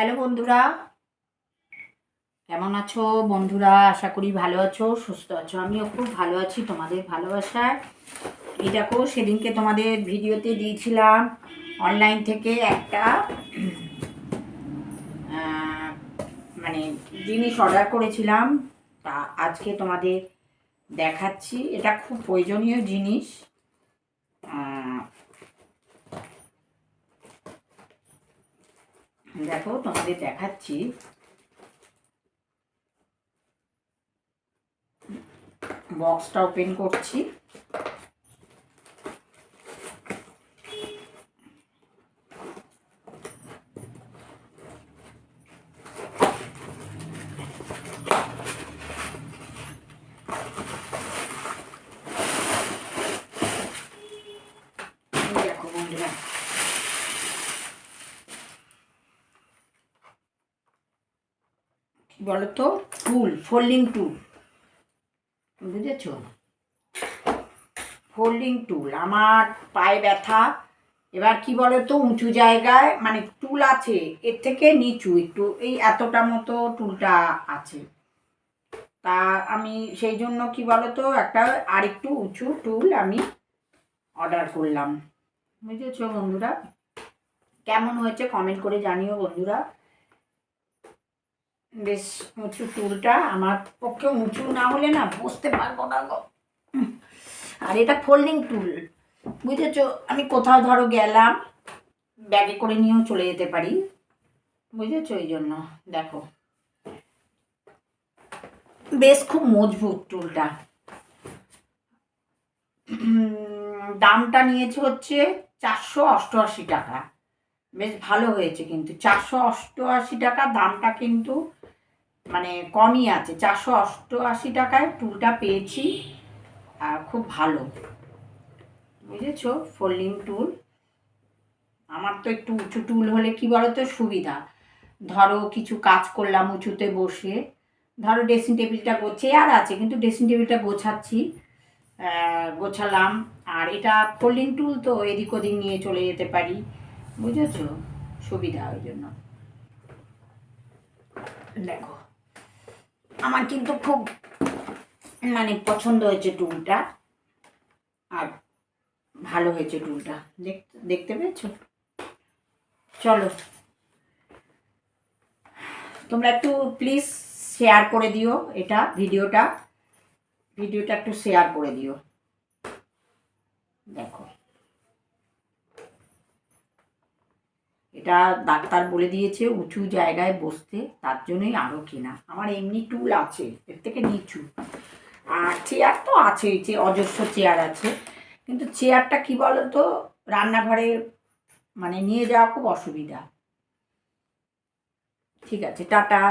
Hello বন্ধুরা। কেমন আছো বন্ধুরা? আশা করি ভালো আছো, সুস্থ আছো। আমিও খুব ভালো আছি, তোমাদের ভালোবাসায়। এই দেখো, সেদিনকে তোমাদের ভিডিওতে দিয়েছিলাম অনলাইন থেকে একটা মানে জিনিস অর্ডার করেছিলাম। তা আজকে তোমাদের দেখাচ্ছি। এটা খুব প্রয়োজনীয় জিনিস। দেখো তোমাদের দেখাচ্ছি। বক্সটা ওপেন করছি। দেখো বলতো টুল ফোল্ডিং টুল। বুঝেছ? ফোল্ডিং টুল, আমার পায়ে ব্যথা। এবার কি বলতো, উঁচু জায়গায় মানে টুল আছে, এর থেকে নিচু, একটু এই এতটা মতো টুলটা আছে। তা আমি সেই জন্য কি বলতো, একটা আরেকটু উঁচু টুল আমি অর্ডার করলাম। বুঝেছ বন্ধুরা? কেমন হয়েছে কমেন্ট করে জানিও বন্ধুরা। বেশ উঁচু টুলটা আমার পক্ষে উঁচু না হলে না বসতে পারব না গো। আর এটা ফোল্ডিং টুল বুঝেছ? আমি কোথাও ধরো গেলাম ব্যাগে করে নিয়েও চলে যেতে পারি। বুঝেছ এই জন্য? দেখো। বেশ খুব মজবুত টুলটা দামটা নিয়েছে হচ্ছে চারশো অষ্টআশি টাকা। বেশ ভালো হয়েছে কিন্তু। চারশো অষ্টআশি টাকা দামটা কিন্তু মানে কমই আছে। চারশো অষ্টআশি টাকায় টুলটা পেয়েছি। আর খুব ভালো। বুঝেছ? ফোল্ডিং টুল আমার তো একটু উঁচু টুল হলে কি বলো তো সুবিধা। ধরো কিছু কাজ করলাম উঁচুতে বসে। ধরো ড্রেসিং টেবিলটা চেয়ার আছে, কিন্তু ড্রেসিং টেবিলটা গোছাচ্ছি। গোছালাম। আর এটা ফোল্ডিং টুল তো এদিক ওদিক নিয়ে চলে যেতে পারি। বুঝেছ? সুবিধা ওই জন্য। দেখো আমার কিন্তু খুব মানে পছন্দ হয়েছে টুলটা। আর ভালো হয়েছে টুলটা। দেখতে দেখতে পেয়েছ? চলো। তোমরা একটু প্লিজ শেয়ার করে দিও এটা, ভিডিওটা। ভিডিওটা একটু শেয়ার করে দিও। দেখো। এটা ডাক্তার বলে দিয়েছে উঁচু জায়গায় বসতে, তার জন্যই আরও কেনা। আমার এমনি টুল আছে, এর থেকে নিচু। আর চেয়ার তো আছেই, যে অজস্র চেয়ার আছে। কিন্তু চেয়ারটা কি তো রান্নাঘরে মানে নিয়ে যাওয়া খুব অসুবিধা। ঠিক আছে, টাটা।